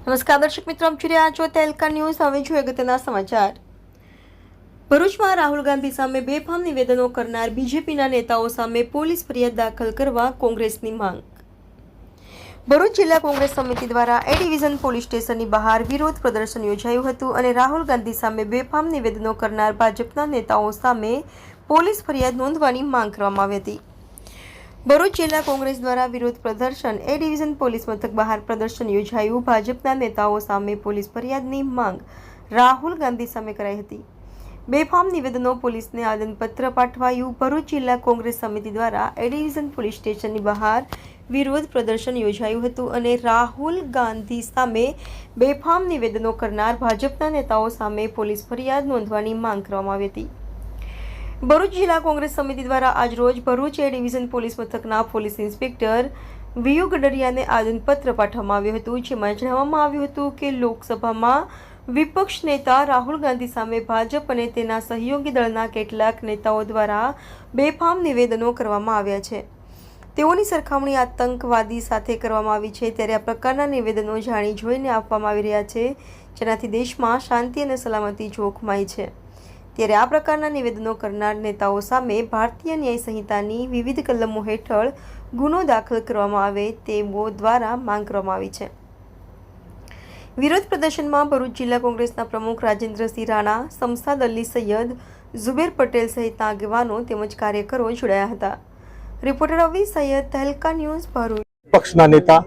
નમસ્કાર દર્શક મિત્રો, આપ જોઈ રહ્યા છો તેલકા ન્યૂઝ. હવે જોઈએ અગત્યના સમાચાર. ભરૂચમાં રાહુલ ગાંધી સામે બેફામ નિવેદનો કરનાર બીજેપીના નેતાઓ સામે પોલીસ ફરિયાદ દાખલ કરવા કોંગ્રેસની માંગ. ભરૂચ જિલ્લા કોંગ્રેસ સમિતિ દ્વારા એ ડિવિઝન પોલીસ સ્ટેશનની બહાર વિરોધ પ્રદર્શન યોજાયું હતું અને રાહુલ ગાંધી સામે બેફામ નિવેદનો કરનાર ભાજપના નેતાઓ સામે પોલીસ ફરિયાદ નોંધવાની માંગ કરવામાં આવી હતી. ભરૂચ જિલ્લા કોંગ્રેસ દ્વારા વિરોધ પ્રદર્શન. એ ડિવિઝન પોલીસ મથક બહાર પ્રદર્શન યોજાયું. ભાજપના નેતાઓ સામે પોલીસ ફરિયાદની માંગ. રાહુલ ગાંધી સામે કરાઈ હતી. બેફામ નિવેદનો પોલીસને આદનપત્ર પાઠવાયું. ભરૂચ જિલ્લા કોંગ્રેસ સમિતિ દ્વારા એ ડિવિઝન પોલીસ સ્ટેશનની બહાર વિરોધ પ્રદર્શન યોજાયું હતું અને રાહુલ ગાંધી સામે બેફામ નિવેદનો કરનાર ભાજપના નેતાઓ સામે પોલીસ ફરિયાદ નોંધવાની માંગ કરવામાં આવી હતી. ભરૂચ જિલ્લા કોંગ્રેસ સમિતિ દ્વારા આજરોજ ભરૂચ એ ડિવિઝન પોલીસ મથકના પોલીસ ઇન્સ્પેક્ટર વીયુ ગડરિયાને આદનપત્ર પાઠવવામાં આવ્યું હતું, જેમાં જણાવવામાં આવ્યું હતું કે લોકસભામાં વિપક્ષ નેતા રાહુલ ગાંધી સામે ભાજપ અને તેના સહયોગી દળના કેટલાક નેતાઓ દ્વારા બેફામ નિવેદનો કરવામાં આવ્યા છે. તેઓની સરખામણી આતંકવાદી સાથે કરવામાં આવી છે, ત્યારે આ પ્રકારના નિવેદનો જાણી જોઈને આપવામાં આવી રહ્યા છે, જેનાથી દેશમાં શાંતિ અને સલામતી જોખમાય છે. ત્યારે આ પ્રકારના નિવેદનો કરનાર નેતાઓ સામે ભારતીય ન્યાય સંહિતાની વિવિધ કલમો હેઠળ ગુનો દાખલ કરવામાં આવે તેવો દ્વારા માંગ કરવામાં આવી છે. વિરોધ પ્રદર્શનમાં ભરૂચ જિલ્લા કોંગ્રેસના પ્રમુખ રાજેન્દ્રસિંહ રાણા સમસાદ અલી સૈયદ, ઝુબેર પટેલ સહિતના આગેવાનો તેમજ કાર્યકરો જોડાયા હતા. Reporter Avi Sayed, Tehelka news Bharuch. પક્ષના નેતા,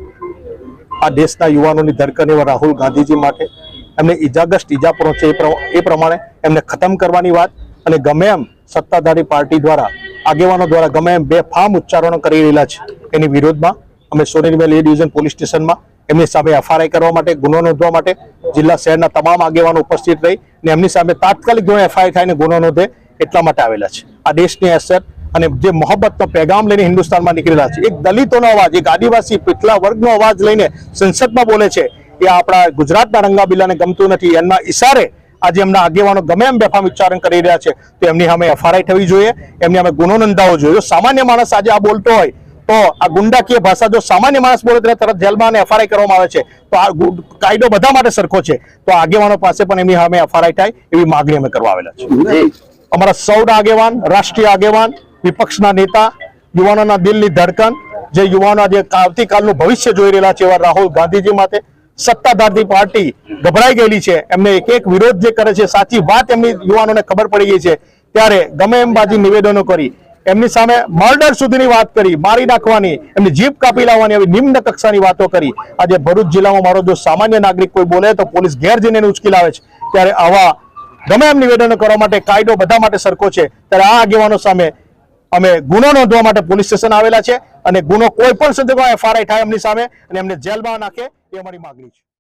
આ દેશના યુવાનોની ધડકન એવા રાહુલ ગાંધીજી માટે એમને ઇજાગ્રસ્ત ઇજા પહોંચે એ પ્ર- એ પ્રમાણે એમને ખતમ કરવાની વાત અને ગમે એમ સત્તાધારી પાર્ટી દ્વારા, આગેવાનો દ્વારા ગમે એમ બે ફામ ઉચ્ચારણો કરી રહેલા છે. એની વિરોધમાં અમે સોનેરીમેલ એ ડિવિઝન પોલીસ સ્ટેશનમાં એમની સામે એફઆરઆઈ કરવા માટે, ગુનો નોંધવા માટે જિલ્લા શહેરના તમામ આગેવાનો ઉપસ્થિત રહી અને એમની સામે તાત્કાલિક જો એફઆઈઆર થાય ને ગુનો નોંધે એટલા માટે આવેલા છે. આ દેશની અસર અને જે મોહબ્બતનો પેગામ લઈને હિન્દુસ્તાનમાં નીકળેલા છે. એક દલિતોનો અવાજ, એક આદિવાસી પિછલા વર્ગનો અવાજ લઈને સંસદમાં બોલે છે એ આપણા ગુજરાતના રંગાબિલ્લાને ગમતું નથી. એમના ઇશારે આજે એમના આગેવાનો ગમે એમ બેફામ ઉચ્ચારણ કરી રહ્યા છે. તો એમની સામે એફઆરઆઈ થવી જોઈએ. એમની સામે ગુનો નોંધાવો જોઈએ સામાન્ય માણસ આજે આ બોલતો હોય તો આ ગુંડાકીય ભાષા જો સામાન્ય માણસ બોલે ત્યારે તરત જેલમાં અને એફઆરઆઈ કરવામાં આવે છે. તો આ કાયદો બધા માટે સરખો છે. તો આગેવાનો પાસે પણ એમની સામે એફઆરઆઈ થાય એવી માગણી અમે કરવા આવેલા છે અમારા સૌના આગેવાન રાષ્ટ્રીય આગેવાન વિપક્ષના નેતા યુવાનોના દિલની ધડકન જે યુવાનો આજે આવતીકાલનું ભવિષ્ય જોઈ રહેલા છે એવા રાહુલ ગાંધીજી માટે સત્તાધારથી પાર્ટી ગભરાઈ ગયેલી છે. એમને એક એક વિરોધ જે કરે છે, સાચી વાત એમની યુવાનોને ખબર પડી ગઈ છે. ત્યારે ગમે એમ બાજી નિવેદનો કરી, એમની સામે મર્ડર સુધીની વાત કરી, મારી નાખવાની, એમની જીભ કાપી લાવવાની આવી નિમ્ન કક્ષાની વાતો કરી. આજે ભરૂચ જિલ્લામાં મારો જો સામાન્ય નાગરિક કોઈ બોલે તો પોલીસ ઘેર જઈને એને ઉચકી લાવે છે. ત્યારે આવા ગમે એમ નિવેદનો કરવા માટે કાયદો બધા માટે સરખો છે. ત્યારે આ આગેવાનો સામે અમે ગુનો નોંધવા માટે પોલીસ સ્ટેશન આવેલા છે અને ગુનો કોઈ પણ સંજોગોમાં એફઆરઆઈ થાય એમની સામે અને એમને જેલમાં નાખે એ અમારી માંગણી છે.